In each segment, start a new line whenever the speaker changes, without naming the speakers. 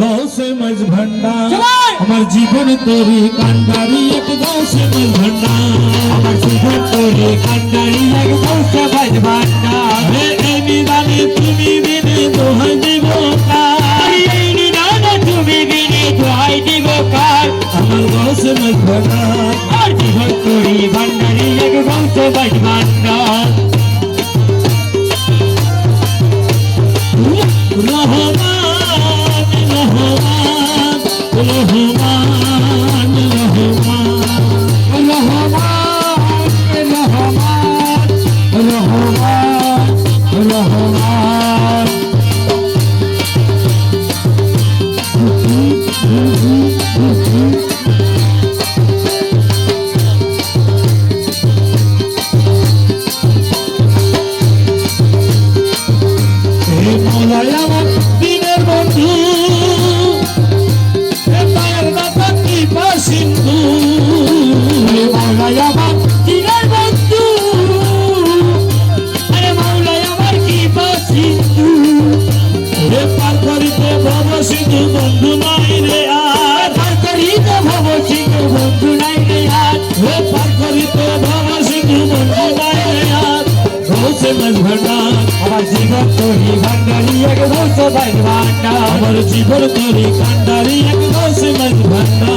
গৌসে মাঝ ভান্ডার! আমার জীবন তোরি কান্ডারি এক গৌসে মাঝ ভান্ডার।
আমার জীবন তোরে কান্ডারি এক বসে বাজ ভান্ডার।
হে এই নিদানে তুমি বিনে দোহাই দিব কার?
এই নিদানে তুমি বিনে দোহাই দিব কার?
আমার গৌসে মাঝ ভান্ডার।
আর জীবন তোরে ভান্ডারি এক বসে বাজ ভান্ডার। তোরি ভান্ডারি এক দোষ ভাই ভান্ডা।
আমার জীবন তোরি ভান্ডারি এক দোষ ভাই ভান্ডা।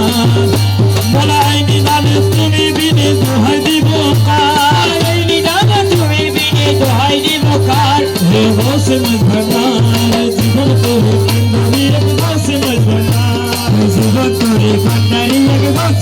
বলা আইনি নামে তুমি বিনে দোহাই দিব কার।
আইনি নামে তুমি বিনে দোহাই দিব কার।
হে দোষ ভাই জীবন তোরি ভান্ডারি
এক
দোষ
ভাই জীবন তোরি ভান্ডারি
এক দোষ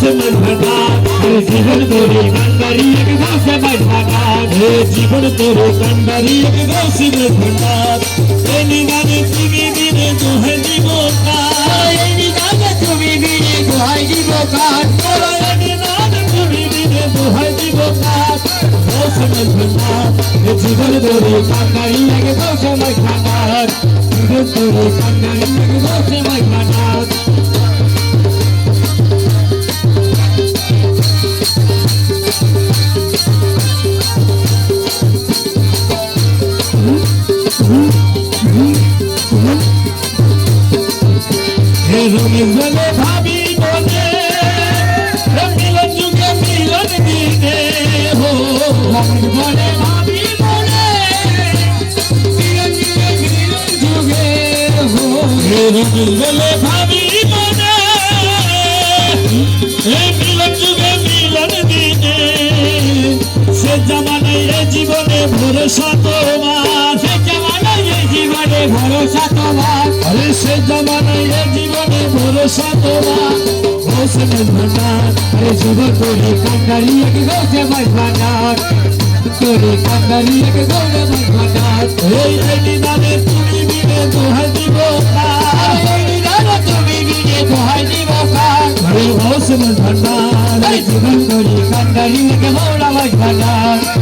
से बढ़ाना हे जीवन तेरे कंदरी
एक गांव से बढ़ाना हे जीवन तेरे
कंदरी एक गांव से बढ़ाना हे निगाने तुम्हें दिने जो है जीवन का हे
निगाने तुम्हें दिने जो है जीवन का हे निगाने तुम्हें दिने जो
है जीवन का गांव से बढ़ाना हे जीवन तेरे कंदरी एक
गांव से बढ़ाना जीवन तेरे कंदरी एक गांव से
बढ़ाना রঙিন বলে ভাবি বলে হে মিলন যুগে মিলন দিনে সে জামানায় এ জীবনে ভরসা তোমার
সে জামানায় এই জীবনে ভরসা তোমার
আরে সে জামানায় এ জীবনে ভরসা তোমার হোসেন ভান্ডার
আরে শুভ তোরে কান্ডারি এক গৌসে মাই
এই আইনি দানে তুমি বিনে দোহাই দিব Başımız bakar
Her zaman kori kandarı Kavramak bakar